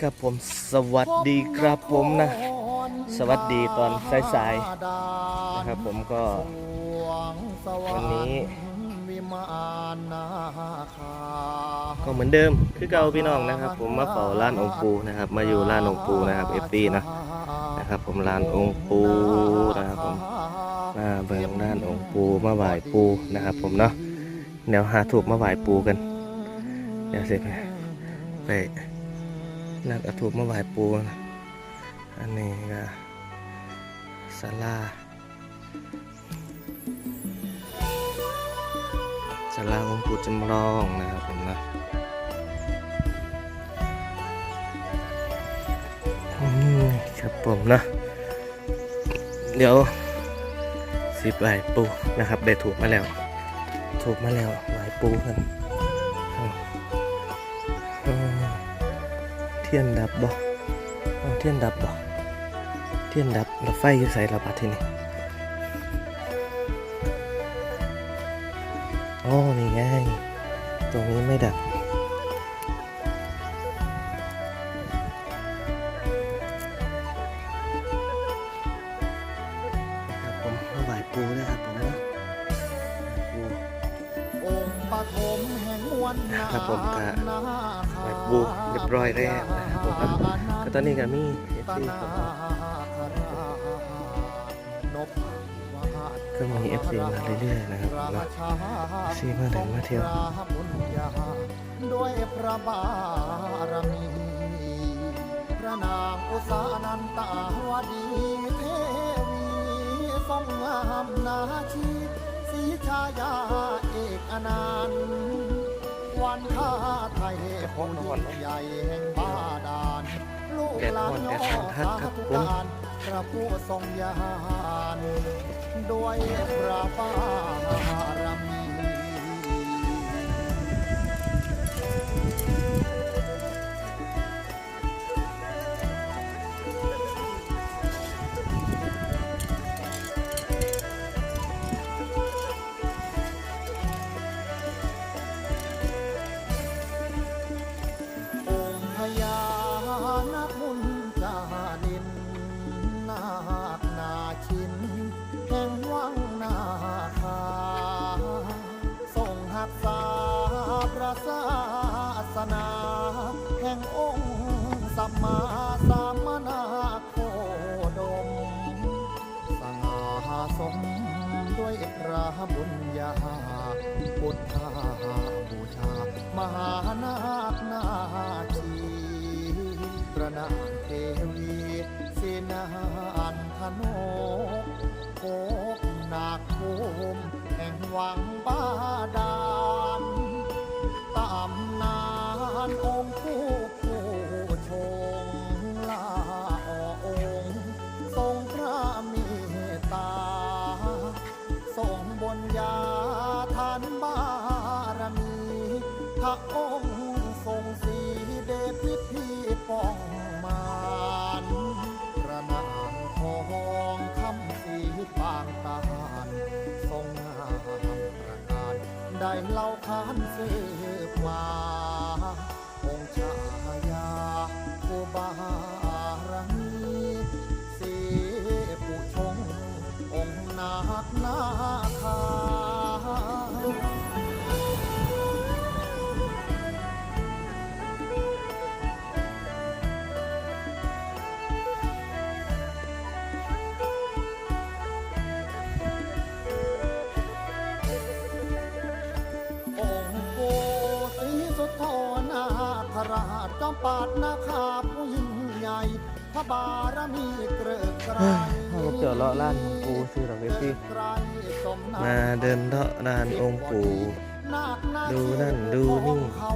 ครับผมสวัสดีครับผมนะ สวัสดีตอนสายๆนะครับผมก็ วันนี้ก็เหมือนเดิมคือเก่าพี่น้องนะครับ ผมมาเฝ้าร้านองค์ปูนะครับ มาอยู่ร้านองค์ปูนะครับเอฟซีนะนะครับ ผมร้านองค์ปูนะครับผมมาเบิ่งร้านองค์ปูมาไหว้ปูนะครับ ผมเนาะเดี๋ยวหาถูกมาไหว้ปูกันเดี๋ยวเสร็จไปไป นักเอาถูกมาไหว้ปูนะอันนี้ก็ศาลาศาลาองค์ปู่จำลองนะครับผมนะครับผมนะ เดี๋ยวสิบไหวปูนะครับ ได้ถูกมาแล้ว ถูกมาแล้วไหวปูกัน ทียนดับบ่เอาเทียนดับบ่เทียนดับแล้วไฟอยู่ใส่ระบาดที่นี่อ๋อนี่ไงตรงนี้ไม่ดับนะครับผมมาไหว้ปูด้วยครับผมนะปูองค์ปฐมแห่งมวลนาครับผมก็นาไหว้ปูเรียบร้อยแล้ว นะครับก็ตอนนี้ก็มีเอฟซีครับผมนพวาดก็มีมาเรื่อยๆนะครับผมนะ FC มาเดินมาเที่ยวด้วยพระบารมีพระนางอุสานันตาวดีเทวีทรงงามนาชีสีชายาเอกอนันต์ วันข้าไทยผู้ยิ่งใหญ่แห่งบ้าดาน ลูกหลานน้องสาธุการพระผู้ทรงยาน ด้วยพระบา ราบุญญาบุทธาบูชามหานาคนาคีพระนางเทวีเสนาอันธนกโคกนาคภูมแห่งวังบาดา พระองค์ทรงสีเดชพิธีป้องมานกระนางทองคำสีปางตาลทรงงามประการได้เล่าขานเสืบมาองค์ชายาผู้บา ราชจอมปาดนาคาผู้ยิ่งใหญ่พระบารมีเกริกไกรเอาเจาะเลาะร้านองค์ปู่ซื้อดอกเอฟซีไกรสมมาเดินเลาะร้านองค์ปู่นาคนาดูนั่นดูนี่เขา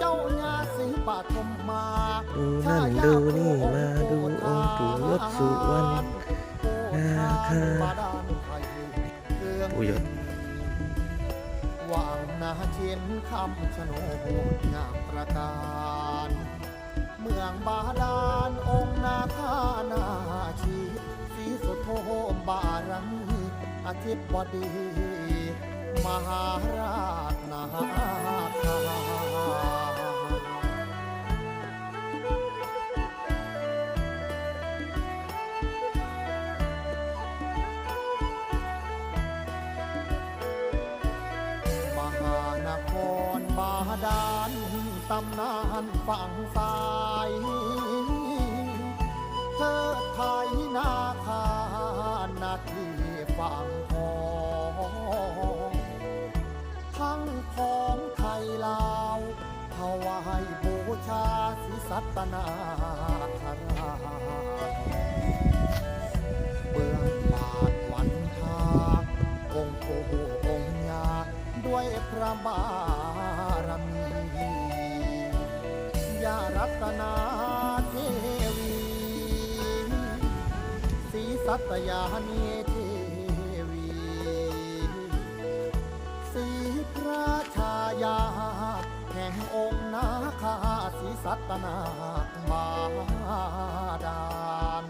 เจ้าญาสีปฐมมาดูนั่นดูนี่มาดูองค์ปู่ยศสุวรรณนาคาปู่ยศวางนาเชียนคำชะโนดง บาดาลองค์นาคานาชีสีสุโธมบารังอธิบดี มหาราชนาคาดาน ตำนานฝั่งซ้ายเธอไทยนาคานาทีฝั่งทองทั้งของไทยลาวถวายบูชาศิสัตนาคราเบื้องบาทวันทาองค์ปู่องค์ยาด้วยพระบารมี ตนาเทวีศรีสัตยานีเทวีศรีพระชายา แห่งองค์นาคาศรีสัตนาบาดาล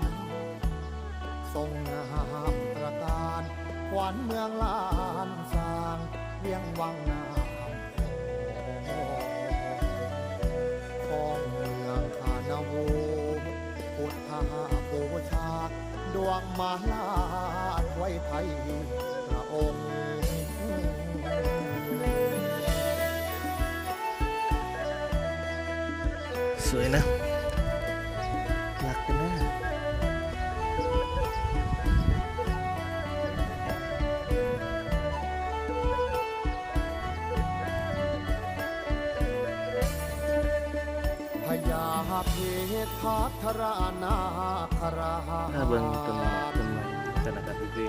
ทรงงามตระการขวัญเมืองลานสร้างเวียงวังนา บูชา ดวงมาลาไว้ไทยพระองค์สวยนะ เพชรพัทรานาคราถ้าเบิ่งต้นไม้ต้นไม้กันนะครับพี่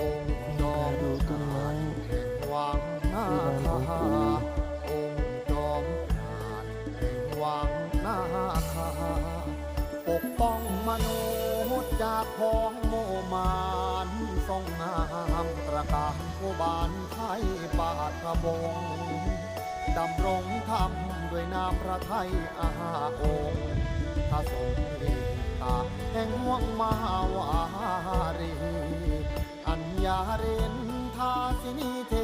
องค์จอมดูต้นไม้แห่งวังนาคาองค์จอมราชแห่งวังนาคาปกป้องมนุษย์จากของโมมานทรงงามตระการผู้บานไทยบาทบงดำรงธรรม ด้วยนามพระไทยอาองค์ถ้าทรงเมตตาแห่งห่วงมหาวารี อัญญาเรนทาสินีเท